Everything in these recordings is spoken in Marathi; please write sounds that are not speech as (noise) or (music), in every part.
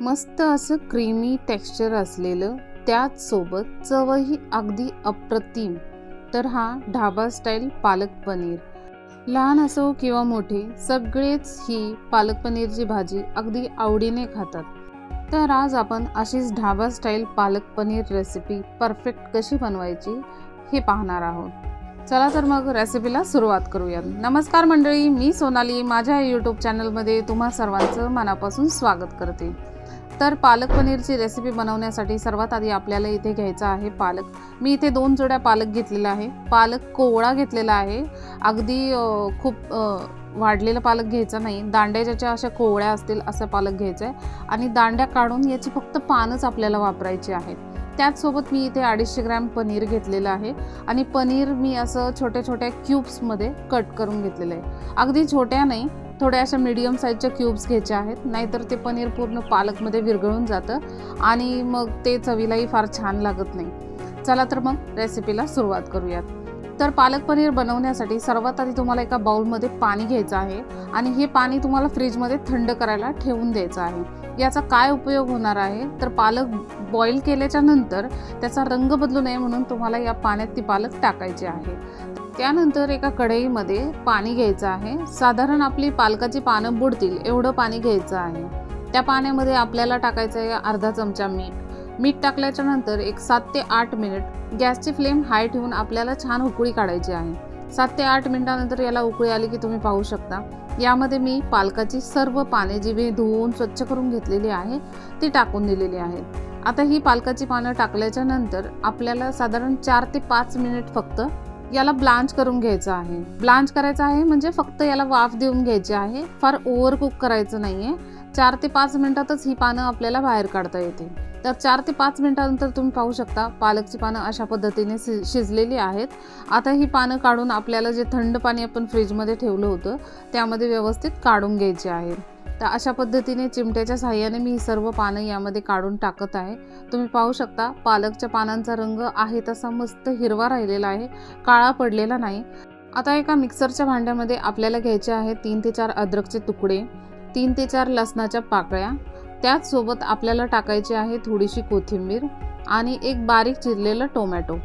मस्त असं क्रीमी टेक्स्चर असलेलं त्याचसोबत चवही अगदी अप्रतिम. तर हा ढाबा स्टाईल पालक पनीर. लहान असो किंवा मोठे सगळेच ही पालक पनीरची भाजी अगदी आवडीने खातात. तर आज आपण अशीच dhaba style palak paneer recipe perfect कशी बनवायची हे पाहणार आहोत. चला तर मग रेसिपीला सुरुवात करूयात. नमस्कार मंडळी मी सोनाली. माझ्या यूट्यूब चॅनलमध्ये तुम्हा सर्वांचं मनापासून स्वागत करते. तर पालक पनीरची रेसिपी बनवण्यासाठी सर्वात आधी आपल्याला इथे घ्यायचा आहे पालक. मी इथे दोन जोड्या पालक घेतलेला आहे. पालक कोवळा घेतलेला आहे. अगदी खूप वाढलेलं वाढलेला पालक घ्यायचा नाही. दांड्या ज्याच्या अशा कोवळ्या असतील असं पालक घ्यायचं आहे आणि दांड्या काढून याची फक्त पानच आपल्याला वापरायची आहेत. त्याचसोबत मी इथे अडीचशे ग्रॅम पनीर घेतलेलं आहे. आणि पनीर मी असं छोट्या छोट्या क्यूब्समध्ये कट करून घेतलेलं आहे. अगदी छोट्या नाही थोड्या अशा मीडियम साईजच्या क्यूब्स घ्यायच्या आहेत. नाहीतर ते पनीर पूर्ण पालकमध्ये विरघळून जातं आणि मग ते चवीलाही फार छान लागत नाही. चला तर मग रेसिपीला सुरुवात करूयात. तर पालक पनीर बनवण्यासाठी सर्वात आधी तुम्हाला एका बाउलमध्ये पाणी घ्यायचं आहे. आणि हे पाणी तुम्हाला फ्रीजमध्ये थंड करायला ठेवून द्यायचं आहे. याचा काय उपयोग होणार आहे? तर पालक बॉईल केल्याच्यानंतर त्याचा रंग बदलू नये म्हणून तुम्हाला या पाण्यात ती पालक टाकायची आहे. त्यानंतर एका कढईमध्ये पाणी घ्यायचं आहे. साधारण आपली पालकाची पानं बुडतील एवढं पाणी घ्यायचं आहे. त्या पाण्यामध्ये आपल्याला टाकायचं आहे अर्धा चमचा मीठ. मीठ टाकल्याच्या नंतर एक सात ते आठ मिनिट गॅसची फ्लेम हाय ठेवून आपल्याला छान उकळी काढायची आहे. सात ते आठ मिनिटानंतर याला उकळी आली की तुम्ही पाहू शकता. यामध्ये मी पालकाची सर्व पाने जी मी धुवून स्वच्छ करून घेतलेली आहे ती टाकून दिलेली आहेत आता ही पालकाची पानं टाकल्याच्या नंतर आपल्याला साधारण चार ते पाच मिनिट फक्त याला ब्लांच करून घ्यायचं आहे. ब्लांच करायचं आहे म्हणजे फक्त याला वाफ देऊन घ्यायची आहे. फार ओव्हर कुक करायचं नाही आहे चार ते पाच मिनिटातच ही पानं आपल्याला बाहेर काढता येते तर चार ते पाच मिनिटानंतर तुम्ही पाहू शकता पालकची पानं अशा पद्धतीने शि शिजलेली आहेत. आता ही पानं काढून आपल्याला जे थंड पाणी आपण फ्रीजमध्ये ठेवलं होतं त्यामध्ये व्यवस्थित काढून घ्यायचे आहे. तर अशा पद्धतीने चिमट्याच्या साह्याने मी ही सर्व पानं यामध्ये काढून टाकत आहे. तुम्ही पाहू शकता पालकच्या पानांचा रंग आहे तसा मस्त हिरवा राहिलेला आहे काळा पडलेला नाही. आता एका मिक्सरच्या भांड्यामध्ये आपल्याला घ्यायचे आहे तीन ते चार अद्रकचे तुकडे. तीन ते चार लसणाच्या पाकळ्या त्याचसोबत आपल्याला टाकायची आहे थोडीशी कोथिंबीर आणि एक बारीक चिरलेलं टोमॅटो.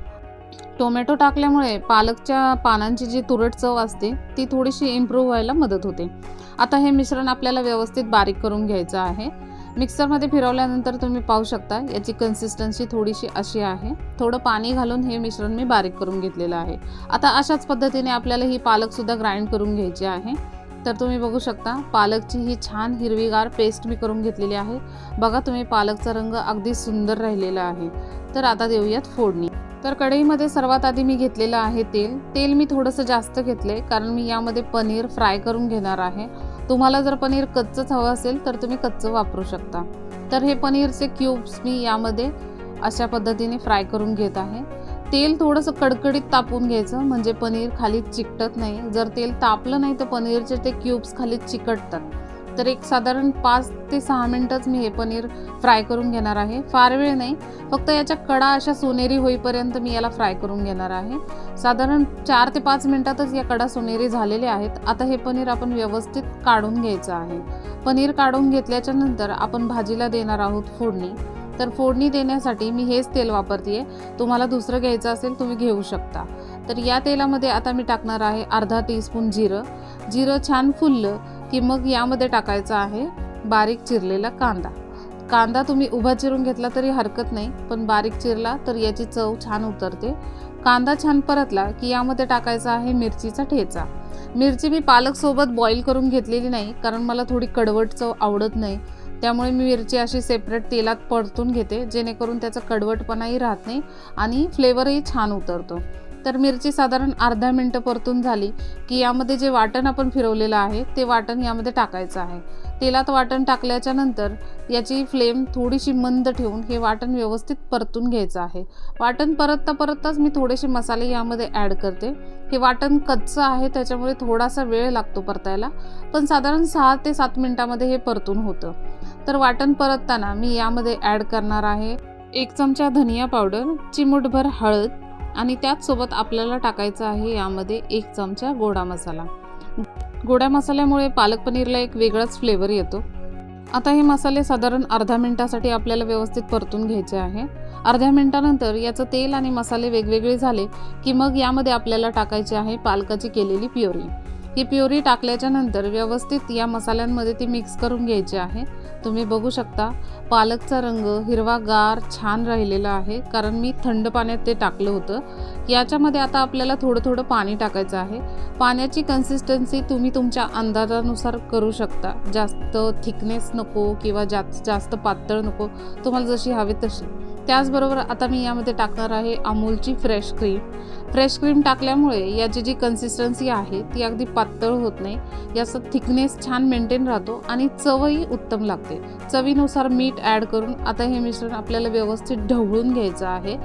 टोमॅटो टाकल्यामुळे पालकच्या पानांची जी तुरट चव असते ती थोडीशी इम्प्रूव्ह व्हायला मदत होते. आता हे मिश्रण आपल्याला व्यवस्थित बारीक करून घ्यायचं आहे. मिक्सरमध्ये फिरवल्यानंतर तुम्ही पाहू शकता याची कन्सिस्टन्सी थोडीशी अशी आहे. थोडं पाणी घालून हे मिश्रण मी बारीक करून घेतलेलं आहे. आता अशाच पद्धतीने आपल्याला ही पालकसुद्धा ग्राइंड करून घ्यायची आहे. तर तुम्ही बघू शकता पालकची ही छान हिरवीगार पेस्ट मी करून घेतलेली आहे. बघा तुम्ही पालकचा रंग अगदी सुंदर राहिलेला आहे. तर आता देऊयात फोडणी. तर कढईमध्ये सर्वात आधी मी घेतलेलं आहे तेल. तेल मी थोडंसं जास्त घेतले कारण मी यामध्ये पनीर फ्राय करून घेणार आहे. तुम्हाला जर पनीर कच्चंच हवं असेल तर तुम्ही कच्चं वापरू शकता. तर हे पनीरचे क्यूब्स मी यामध्ये अशा पद्धतीने फ्राय करून घेत आहे. तेल थोडंसं कडकडीत तापून घ्यायचं म्हणजे पनीर खाली चिकटत नाही. जर तेल तापलं नाही तर पनीरचे ते क्यूब्स खाली चिकटतात. तर एक साधारण पाच ते सहा मिनटंच मी हे पनीर फ्राय करून घेणार आहे. फार वेळ नाही. फक्त याच्या कडा अशा सोनेरी होईपर्यंत मी याला फ्राय करून घेणार आहे. साधारण चार ते पाच मिनटातच या कडा सोनेरी झालेले आहेत. आता हे पनीर आपण व्यवस्थित काढून घ्यायचं आहे. पनीर काढून घेतल्याच्या नंतर आपण भाजीला देणार आहोत फोडणी. तर फोडणी देण्यासाठी मी हेच तेल वापरते तुम्हाला दुसरं घ्यायचं असेल तुम्ही घेऊ शकता. तर या तेलामध्ये आता मी टाकणार आहे अर्धा टीस्पून जिरं. जिरं छान फुललं की मग यामध्ये टाकायचं आहे बारीक चिरलेला कांदा. कांदा तुम्ही उभा चिरून घेतला तरी हरकत नाही पण बारीक चिरला तर याची चव छान उतरते. कांदा छान परतला की यामध्ये टाकायचा आहे मिरचीचा ठेचा. मिरची मी पालकसोबत बॉईल करून घेतलेली नाही कारण मला थोडी कडवट चव आवडत नाही. त्यामुळे मी मिरची अशी सेपरेट तेलात परतून घेते जेणेकरून त्याचा कडवटपणाही राहत नाही आणि फ्लेवरही छान उतरतो. तर मिरची साधारण अर्धा मिनटं परतून झाली की यामध्ये जे वाटण आपण फिरवलेलं आहे ते वाटण यामध्ये टाकायचं आहे. तेलात वाटण टाकल्याच्या नंतर याची फ्लेम थोडीशी मंद ठेवून हे वाटण व्यवस्थित परतून घ्यायचं आहे. वाटण परतता परतताच मी थोडेसे मसाले यामध्ये ॲड करते. हे वाटण कच्चं आहे त्याच्यामुळे थोडासा वेळ लागतो परतायला पण साधारण सहा ते सात मिनटामध्ये हे परतून होतं. तर वाटण परतताना मी यामध्ये ॲड करणार आहे एक चमचा धनिया पावडर चिमूटभर हळद आणि त्याचसोबत आपल्याला टाकायचं आहे यामध्ये एक चमचा गोडा मसाला. गोड्या मसाल्यामुळे पालक पनीरला एक वेगळाच फ्लेवर येतो. आता हे मसाले साधारण अर्धा मिनिटासाठी आपल्याला व्यवस्थित परतून घ्यायचे आहे. अर्ध्या मिनिटानंतर याचं तेल आणि मसाले वेगवेगळे झाले की मग यामध्ये आपल्याला टाकायचे आहे पालकाची केलेली प्युरी. ही प्युरी टाकल्याच्या नंतर व्यवस्थित या मसाल्यांमध्ये ती मिक्स करून घ्यायची आहे. तुम्ही बघू शकता पालकचा रंग हिरवागार छान राहिलेला आहे कारण मी थंड पाण्यात ते टाकलं होतं. याच्यामध्ये आता आपल्याला थोडं थोडं पाणी टाकायचं आहे. पाण्याची कन्सिस्टन्सी तुम्ही तुमच्या अंदाजानुसार करू शकता. जास्त थिकनेस नको किंवा जास्त जास्त पातळ नको. तुम्हाला जशी हवी तशी. त्याचबरोबर आता मी यामध्ये टाकणार आहे अमूलची फ्रेश क्रीम फ्रेश क्रीम टाकल्यामुळे याची जी कन्सिस्टन्सी आहे ती अगदी पातळ होत नाही. याचा थिकनेस छान मेंटेन राहतो आणि चवही उत्तम लागते. चवीनुसार मीठ ॲड करून आता हे मिश्रण आपल्याला व्यवस्थित ढवळून घ्यायचं आहे.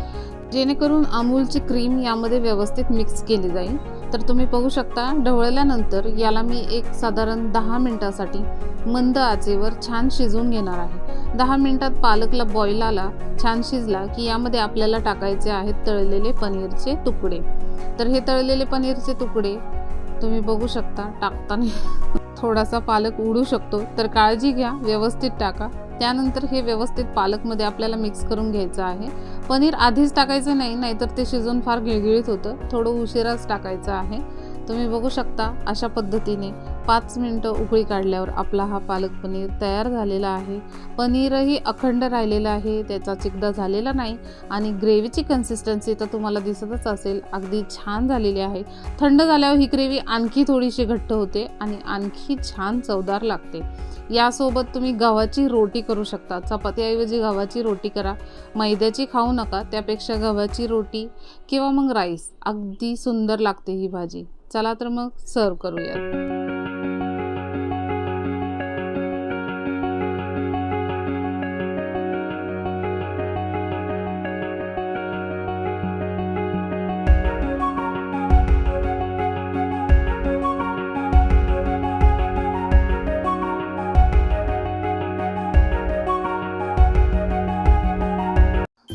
जेणेकरून अमूलची क्रीम यामध्ये व्यवस्थित मिक्स केली जाईल. तर तुम्ही बघू शकता ढवळल्यानंतर याला मी एक साधारण दहा मिनटासाठी मंद आचेवर छान शिजवून घेणार आहे. दहा मिनटात पालकला बॉईल आला छान शिजला की यामध्ये आपल्याला टाकायचे आहेत तळलेले पनीरचे तुकडे. तर हे तळलेले पनीरचे तुकडे तुम्ही बघू शकता टाकताना (laughs) थोडासा पालक उडू शकतो. तर काळजी घ्या व्यवस्थित टाका. त्यानंतर हे व्यवस्थित पालकमध्ये आपल्याला मिक्स करून घ्यायचं आहे. पनीर आधीच टाकायचं नाही नाहीतर ते शिजून फार गिळगिळीत होतं. थोडं उशिराच टाकायचं आहे. तुम्ही बघू शकता अशा पद्धतीने. पाच मिनटं उकळी काढल्यावर आपला हा पालक पनीर तयार झालेला आहे. पनीरही अखंड राहिलेलं आहे. त्याचा चिकदा झालेला नाही आणि ग्रेव्हीची कन्सिस्टन्सी तर तुम्हाला दिसतच असेल. अगदी छान झालेली आहे. थंड झाल्यावर ही ग्रेव्ही आणखी थोडीशी घट्ट होते आणि आणखी छान चवदार लागते. यासोबत तुम्ही गव्हाची रोटी करू शकता. चपातीऐवजी गव्हाची रोटी करा. मैद्याची खाऊ नका. त्यापेक्षा गव्हाची रोटी किंवा मग राईस अगदी सुंदर लागते ही भाजी. चला तर मग सर्व करूयात.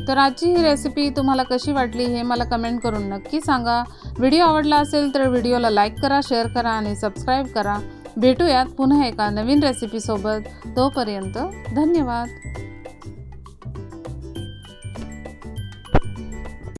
तर आजची ही रेसिपी तुम्हाला कशी वाटली हे मला कमेंट करून नक्की सांगा. व्हिडिओ आवडला असेल तर व्हिडिओला लाईक करा शेअर करा आणि सबस्क्राईब करा. भेटूयात पुन्हा एका नवीन रेसिपीसोबत तोपर्यंत धन्यवाद.